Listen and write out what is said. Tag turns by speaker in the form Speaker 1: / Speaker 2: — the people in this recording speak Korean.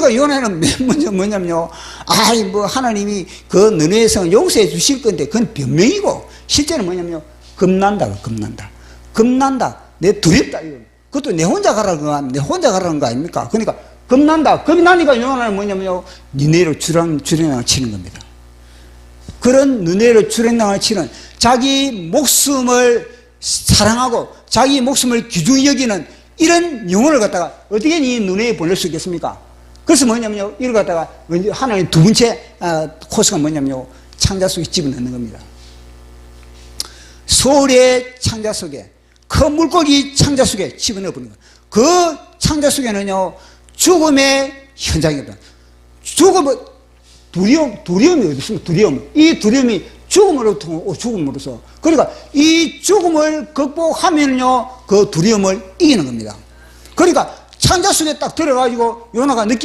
Speaker 1: 그러니까 요나는 맨 먼저 뭐냐면요. 아이, 뭐, 하나님이 그 성을 용서해 주실 건데, 그건 변명이고, 실제는 뭐냐면요. 겁난다, 겁난다. 겁난다. 내 두렵다, 이거. 그것도 내 혼자 가라는 거, 내 혼자 가라는 거 아닙니까? 그러니까, 겁난다. 겁이 나니까 요나는 뭐냐면요. 니네로 주랑, 주량을 치는 겁니다. 그런 눈에로 주랭랑을 치는 자기 목숨을 사랑하고 자기 목숨을 귀중히 여기는 이런 영혼을 갖다가 어떻게 이 눈에 보낼 수 있겠습니까? 그래서 뭐냐면요, 이걸 갖다가 하나님 두 번째 아, 코스가 뭐냐면요, 창자 속에 집어넣는 겁니다. 소울의 창자 속에 큰 물고기 창자 속에 집어넣어 버리는 거예요. 그 창자 속에는요, 죽음의 현장이다. 죽음은 두려움, 두려움이 어디 있습니까? 두려움. 이 두려움이 죽음으로부터 오- 죽음으로서. 그러니까 이 죽음을 극복하면요, 그 두려움을 이기는 겁니다. 그러니까 창자 속에 딱 들어가지고 요나가 느낀